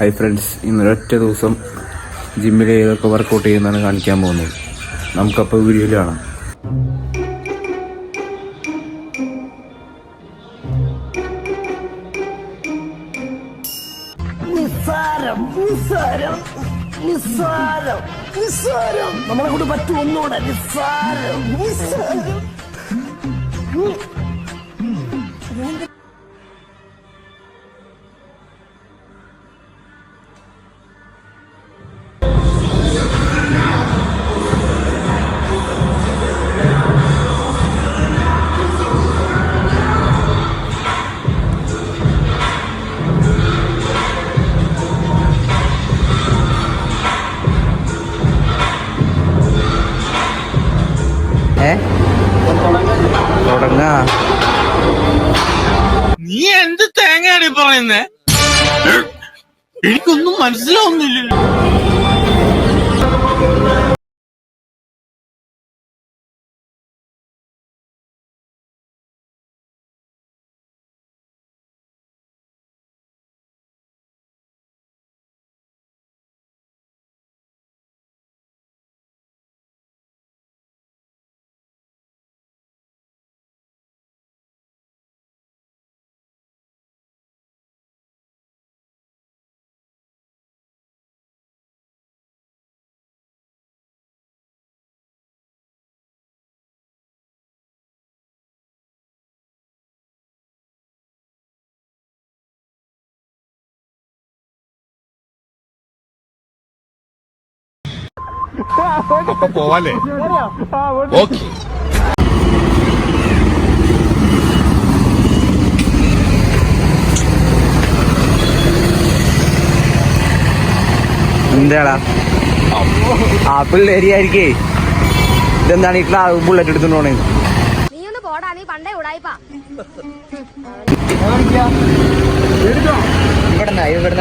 Hi friends ഇന്നൊരൊറ്റ ദിവസം ജിമ്മിൽ ഏതൊക്കെ വർക്കൗട്ട് ചെയ്യുന്നതാണ് കാണിക്കാൻ പോകുന്നത്. നമുക്കപ്പോൾ വീഡിയോയിൽ കാണാം. നിസ്സാരം നിസ്സാരം നമ്മളെ കൊണ്ട് പറ്റും ഒന്നുകൂടെ. നിസ്സാരം നിസ്സാരം. ഏ തുടങ്ങാ. നീ എന്ത് തേങ്ങയാണ് പറയുന്നേ? എനിക്കൊന്നും മനസ്സിലാവുന്നില്ലല്ലോ. അപ്പൊ പോവാല്ലേ? ഓക്കെ. എന്താടാ? ആ പിള്ളേരിയായിരിക്കേ ഇതെന്താണ് ഇത്ര ബുള്ളറ്റ് എടുത്തോണ്ട് നീ ഒന്ന് പോടാ നീ പണ്ടേ ഉടായിപ്പാ. ഇവിടെ ഇവിടെ